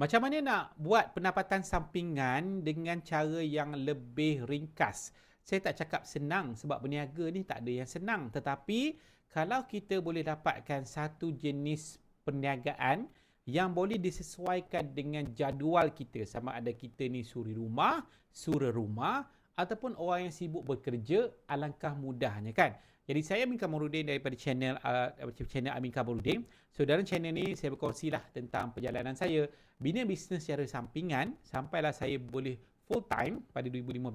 Macam mana nak buat pendapatan sampingan dengan cara yang lebih ringkas? Saya tak cakap senang sebab berniaga ni tak ada yang senang. Tetapi kalau kita boleh dapatkan satu jenis perniagaan yang boleh disesuaikan dengan jadual kita sama ada kita ni suri rumah, sura rumah ataupun orang yang sibuk bekerja alangkah mudahnya kan. Jadi saya Amin Kamarudin daripada channel uh, channel Amin Kamarudin. So dalam channel ni saya berkongsi lah tentang perjalanan saya bina bisnes secara sampingan sampailah saya boleh full time pada 2015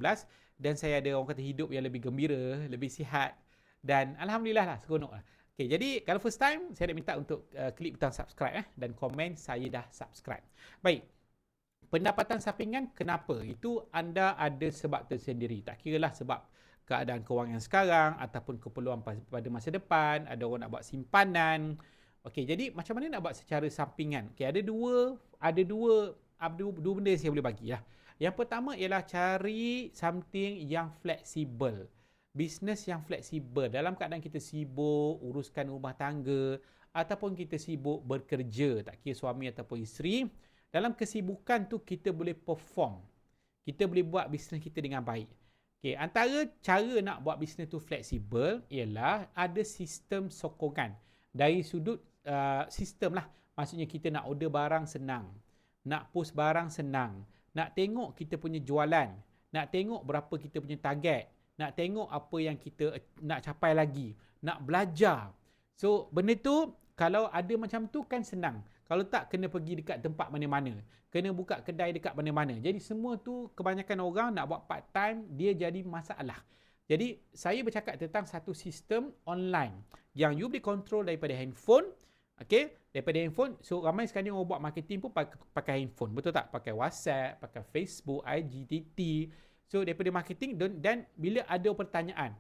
dan saya ada orang kata hidup yang lebih gembira, lebih sihat dan alhamdulillah lah seronok lah. Okay, jadi kalau first time saya nak minta untuk uh, klik butang subscribe eh dan komen saya dah subscribe. Baik. Pendapatan sampingan kenapa? Itu anda ada sebab tersendiri. Tak kira lah sebab keadaan kewangan sekarang ataupun keperluan pada masa depan, ada orang nak buat simpanan. Okey, jadi macam mana nak buat secara sampingan? Okey, ada dua ada dua ada dua, benda saya boleh bagi lah. Yang pertama ialah cari something yang fleksibel. Bisnes yang fleksibel dalam keadaan kita sibuk uruskan rumah tangga ataupun kita sibuk bekerja, tak kira suami ataupun isteri, dalam kesibukan tu kita boleh perform. Kita boleh buat bisnes kita dengan baik. Okay, antara cara nak buat bisnes tu fleksibel ialah ada sistem sokongan dari sudut uh, sistem lah. Maksudnya kita nak order barang senang, nak post barang senang, nak tengok kita punya jualan, nak tengok berapa kita punya target, nak tengok apa yang kita nak capai lagi, nak belajar. So benda tu kalau ada macam tu kan senang. Kalau tak kena pergi dekat tempat mana-mana. Kena buka kedai dekat mana-mana. Jadi semua tu kebanyakan orang nak buat part time dia jadi masalah. Jadi saya bercakap tentang satu sistem online yang you boleh control daripada handphone. Okay, daripada handphone. So ramai sekali orang buat marketing pun pakai, pakai handphone. Betul tak? Pakai WhatsApp, pakai Facebook, IGTT. So daripada marketing dan, dan bila ada pertanyaan.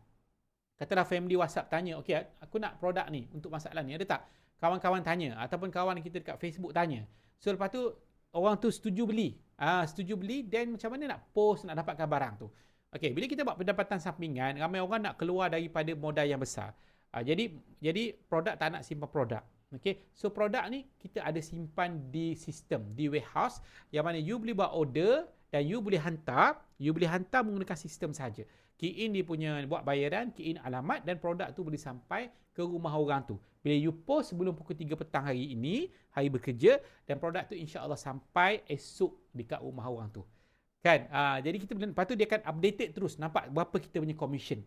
Katalah family WhatsApp tanya, okay aku nak produk ni untuk masalah ni. Ada tak? kawan-kawan tanya ataupun kawan kita dekat Facebook tanya. So lepas tu orang tu setuju beli. Ah setuju beli dan macam mana nak post nak dapatkan barang tu. Okey, bila kita buat pendapatan sampingan, ramai orang nak keluar daripada modal yang besar. Ha, jadi jadi produk tak nak simpan produk. Okey. So produk ni kita ada simpan di sistem, di warehouse yang mana you boleh buat order dan you boleh hantar, you boleh hantar menggunakan sistem saja. Key in dia punya buat bayaran, key in alamat dan produk tu boleh sampai ke rumah orang tu. Bila you post sebelum pukul 3 petang hari ini, hari bekerja dan produk tu insya-Allah sampai esok dekat rumah orang tu. Kan? Uh, jadi kita lepas tu dia akan updated terus nampak berapa kita punya commission.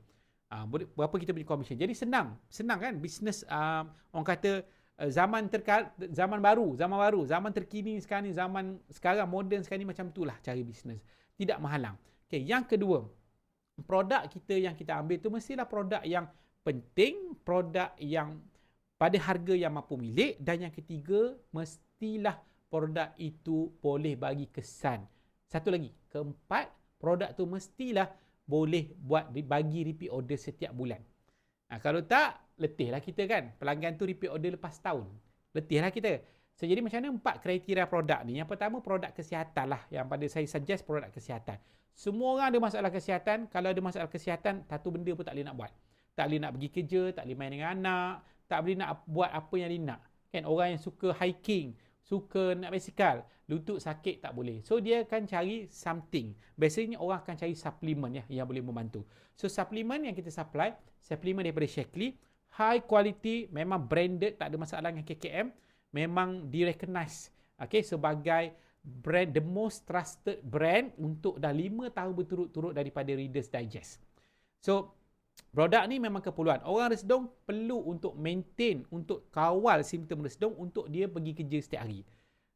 Uh, berapa kita punya commission. Jadi senang. Senang kan bisnes uh, orang kata uh, zaman terkal zaman baru, zaman baru, zaman terkini sekarang ni, zaman sekarang moden sekarang ni macam itulah cari bisnes. Tidak menghalang. Okey, yang kedua, produk kita yang kita ambil tu mestilah produk yang penting, produk yang pada harga yang mampu milik dan yang ketiga mestilah produk itu boleh bagi kesan. Satu lagi, keempat, produk tu mestilah boleh buat bagi repeat order setiap bulan. Nah, kalau tak, letihlah kita kan. Pelanggan tu repeat order lepas tahun. Letihlah kita. So, jadi macam mana empat kriteria produk ni? Yang pertama, produk kesihatan lah. Yang pada saya suggest produk kesihatan. Semua orang ada masalah kesihatan. Kalau ada masalah kesihatan, satu benda pun tak boleh nak buat. Tak boleh nak pergi kerja, tak boleh main dengan anak, tak boleh nak buat apa yang dia nak. Kan orang yang suka hiking, suka nak basikal, lutut sakit tak boleh. So dia akan cari something. Biasanya orang akan cari suplemen ya yang boleh membantu. So suplemen yang kita supply, suplemen daripada Shakely, high quality, memang branded, tak ada masalah dengan KKM memang direcognize okay, sebagai brand the most trusted brand untuk dah 5 tahun berturut-turut daripada Reader's Digest. So produk ni memang keperluan. Orang resedong perlu untuk maintain untuk kawal simptom resedong untuk dia pergi kerja setiap hari.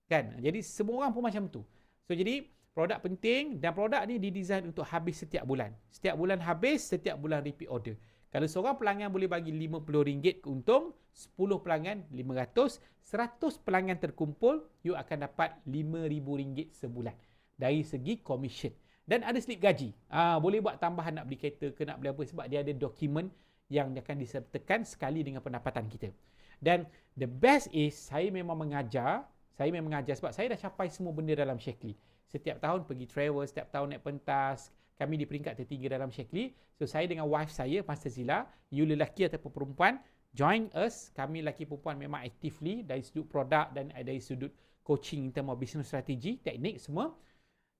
Kan? Jadi semua orang pun macam tu. So jadi produk penting dan produk ni didesain untuk habis setiap bulan. Setiap bulan habis, setiap bulan repeat order. Kalau seorang pelanggan boleh bagi RM50 keuntung, 10 pelanggan 500, 100 pelanggan terkumpul, you akan dapat RM5,000 sebulan dari segi commission. Dan ada slip gaji. Ah, boleh buat tambahan nak beli kereta ke nak beli apa sebab dia ada dokumen yang akan disertakan sekali dengan pendapatan kita. Dan the best is saya memang mengajar, saya memang mengajar sebab saya dah capai semua benda dalam Shakely. Setiap tahun pergi travel, setiap tahun naik pentas, kami di peringkat tertinggi dalam Shakely. So saya dengan wife saya, Pastor Zila, you lelaki ataupun perempuan, join us. Kami lelaki perempuan memang actively dari sudut produk dan dari sudut coaching in term of business strategy, teknik semua.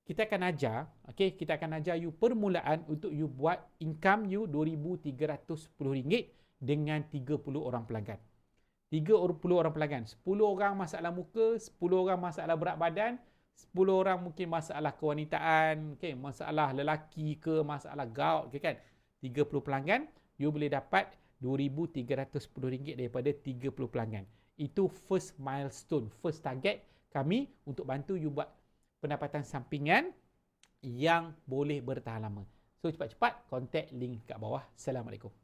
Kita akan ajar, okay, kita akan ajar you permulaan untuk you buat income you RM2,310 dengan 30 orang pelanggan. 30 orang pelanggan. 10 orang masalah muka, 10 orang masalah berat badan, 10 orang mungkin masalah kewanitaan, okay, masalah lelaki ke, masalah gout ke kan. 30 pelanggan, you boleh dapat RM2,310 daripada 30 pelanggan. Itu first milestone, first target kami untuk bantu you buat pendapatan sampingan yang boleh bertahan lama. So cepat-cepat contact link kat bawah. Assalamualaikum.